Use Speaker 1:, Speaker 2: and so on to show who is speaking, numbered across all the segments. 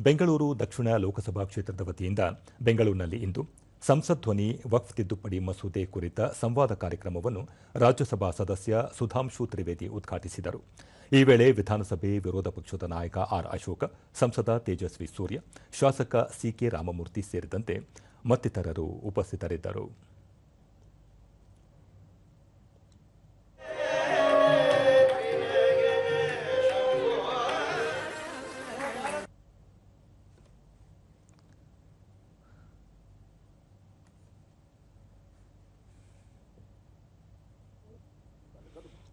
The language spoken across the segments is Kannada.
Speaker 1: ಬೆಂಗಳೂರು ದಕ್ಷಿಣ ಲೋಕಸಭಾ ಕ್ಷೇತ್ರದ ವತಿಯಿಂದ ಬೆಂಗಳೂರಿನಲ್ಲಿ ಇಂದು ಸಂಸತ್ ಧ್ವನಿ, ವಕ್ಫ್ ತಿದ್ದುಪಡಿ ಮಸೂದೆ ಕುರಿತ ಸಂವಾದ ಕಾರ್ಯಕ್ರಮವನ್ನು ರಾಜ್ಯಸಭಾ ಸದಸ್ಯ ಸುಧಾಂಶು ತ್ರಿವೇದಿ ಉದ್ಘಾಟಿಸಿದರು. ಈ ವೇಳೆ ವಿಧಾನಸಭೆ ವಿರೋಧ ಪಕ್ಷದ ನಾಯಕ ಆರ್ ಅಶೋಕ, ಸಂಸದ ತೇಜಸ್ವಿ ಸೂರ್ಯ, ಶಾಸಕ ಸಿಕೆ ರಾಮಮೂರ್ತಿ ಸೇರಿದಂತೆ ಮತ್ತಿತರರು ಉಪಸ್ಥಿತರಿದ್ದರು.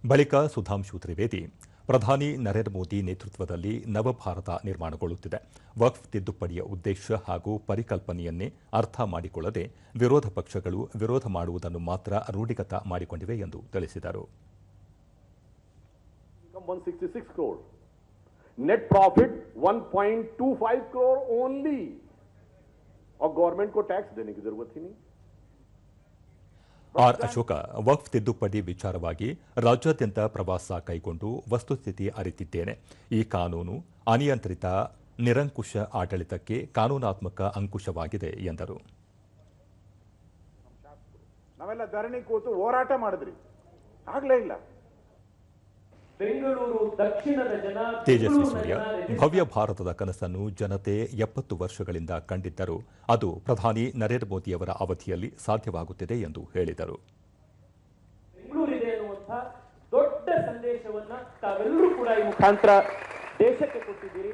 Speaker 1: ಬಳಿಕ ಸುಧಾಂಶು ತ್ರಿವೇದಿ ಪ್ರಧಾನಿ ನರೇಂದ್ರ ಮೋದಿ ನೇತೃತ್ವದಲ್ಲಿ ನವಭಾರತ ನಿರ್ಮಾಣಗೊಳ್ಳುತ್ತಿದೆ ವಕ್ಫ್ ತಿದ್ದುಪಡಿಯ ಉದ್ದೇಶ ಹಾಗೂ ಪರಿಕಲ್ಪನೆಯನ್ನೇ ಅರ್ಥ ಮಾಡಿಕೊಳ್ಳದೆ ವಿರೋಧ ಪಕ್ಷಗಳು ವಿರೋಧ ಮಾಡುವುದನ್ನು ಮಾತ್ರ ರೂಢಿಗತ ಮಾಡಿಕೊಂಡಿವೆ ಎಂದು ತಿಳಿಸಿದರು
Speaker 2: income 166 crore. Net profit 1.25 crore only. और गवर्नमेंट को टैक्स देने की जरूरत ही नहीं
Speaker 1: ಆರ್ ಅಶೋಕ, ವಕ್ಫ್ ತಿದ್ದುಪಡಿ ವಿಚಾರವಾಗಿ ರಾಜ್ಯಾದ್ಯಂತ ಪ್ರವಾಸ ಕೈಗೊಂಡು ವಸ್ತುಸ್ಥಿತಿ ಅರಿತಿದ್ದೇನೆ. ಈ ಕಾನೂನು ಅನಿಯಂತ್ರಿತ, ನಿರಂಕುಶ ಆಡಳಿತಕ್ಕೆ ಕಾನೂನಾತ್ಮಕ ಅಂಕುಶವಾಗಿದೆ, ಎಂದರು.
Speaker 3: ನಾವೆಲ್ಲ ಧರಣಿ ಕೂತು ಹೋರಾಟ ಮಾಡಿದ್ರಿ. ಆಗ್ಲೇ ಇಲ್ಲ.
Speaker 1: ತೇಜಸ್ವಿ ಸೂರ್ಯ ಭವ್ಯ ಭಾರತದ ಕನಸನ್ನು ಜನತೆ ಎಪ್ಪತ್ತು ವರ್ಷಗಳಿಂದ ಕಂಡಿದ್ದರೂ. ಅದು ಪ್ರಧಾನಿ ನರೇಂದ್ರ ಮೋದಿಯವರ ಅವಧಿಯಲ್ಲಿ ಸಾಧ್ಯವಾಗುತ್ತಿದೆ ಎಂದು ಹೇಳಿದರು.
Speaker 4: ದೊಡ್ಡ ಸಂದೇಶವನ್ನ ತಾವೆಲ್ಲರೂ ಕೂಡ ಈ ಮುಖಾಂತರ ದೇಶಕ್ಕೆ ಕೊಟ್ಟಿದ್ದೀರಿ.